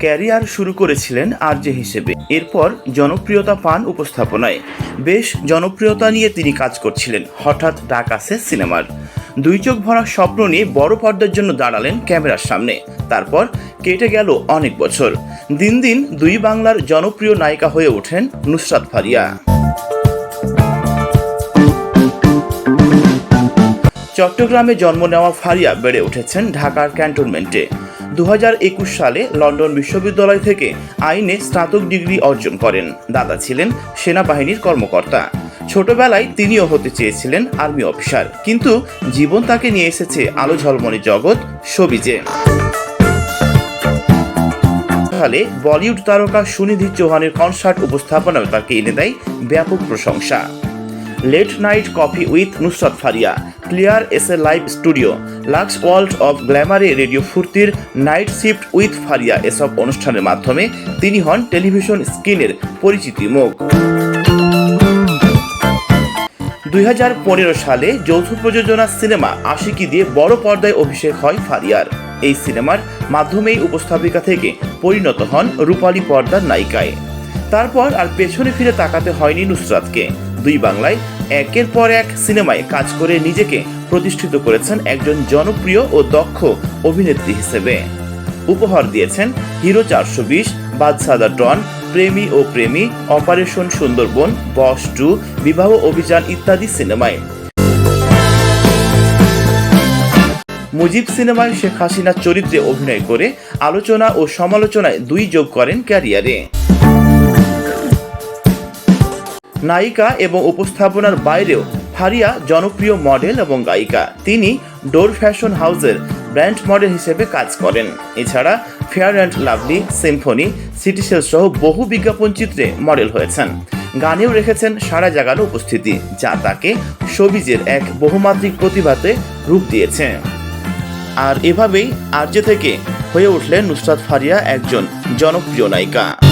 Career শুরু করেছিলেন RJ হিসেবে। এরপর জনপ্রিয়তা পান উপস্থাপনায়। বেশ জনপ্রিয়তা নিয়ে তিনি কাজ করছিলেন, হঠাৎ ডাক আসে সিনেমার। দুই চোখ ভরা স্বপ্ন নিয়ে বড় পর্দার জন্য দাঁড়ালেন ক্যামেরার সামনে। তারপর কেটে গেল অনেক বছর। দিন দিন দুই বাংলার জনপ্রিয় নায়িকা হয়ে ওঠেন নুসরাত ফারিয়া। চট্টগ্রামে জন্ম নেওয়া ফারিয়া বেড়ে উঠেছেন ঢাকার ক্যান্টনমেন্টে। দু হাজার একুশ সালে লন্ডন বিশ্ববিদ্যালয় থেকে আইনে স্নাতক ডিগ্রি অর্জন করেন। দাদা ছিলেন সেনাবাহিনীর কর্মকর্তা। ছোটবেলায় তিনিও হতে চেয়েছিলেন আর্মি অফিসার। কিন্তু জীবন তাকে নিয়ে এসেছে আলো ঝলমলে জগৎ, সবিজে। বলিউড তারকা সুনিধি চৌহানের কনসার্ট উপস্থাপনায় তাকে এনে দেয় ব্যাপক প্রশংসা। Late night coffee with Nusrat Faria clear S A live studio Lux world of গ্ল্যামারে radio ফুর্তির নাইট শিফট উইথ ফারিয়া এসব অনুষ্ঠানের মাধ্যমে তিনি হন টেলিভিশন স্ক্রিনের পরিচিতি মুখ। দুই হাজার পনেরো সালে যৌথ প্রযোজনা সিনেমা আশিকি দিয়ে বড় পর্দায় অভিষেক হয় ফারিয়ার। এই সিনেমার মাধ্যমেই উপস্থাপিকা থেকে পরিণত হন রূপালী পর্দার নায়িকায়। তারপর আর পেছনে ফিরে তাকাতে হয়নি নুসরাতকে। দুই বাংলায় একের পর এক সিনেমায় কাজ করে নিজেকে প্রতিষ্ঠিত করেছেন একজন জনপ্রিয় ও দক্ষ অভিনেত্রী হিসেবে। উপহার দিয়েছেন হিরো চারশো বিশ বাদশাদা ডন প্রেমী ও প্রেমী, অপারেশন সুন্দরবন, বস টু, বিবাহ অভিযান ইত্যাদি সিনেমায়। মুজিব সিনেমায় শেখ হাসিনার চরিত্রে অভিনয় করে আলোচনা ও সমালোচনায় দুই যোগ করেন ক্যারিয়ারে। নায়িকা এবং উপস্থাপনার বাইরেও ফারিয়া জনপ্রিয় মডেল এবং গায়িকা। তিনি ডোর ফ্যাশন হাউসের ব্র্যান্ড মডেল হিসেবে কাজ করেন। এছাড়া fair and lovely Symphony Citycell সহ বহু বিজ্ঞাপন চিত্রে মডেল হয়েছেন। গানেও রেখেছেন সারা জাগানো উপস্থিতি, যা তাকে সবিজের এক বহুমাত্রিক প্রতিভাতে রূপ দিয়েছে। আর এভাবেই আর্যে থেকে হয়ে উঠলেন নুসরাত ফারিয়া একজন জনপ্রিয় নায়িকা।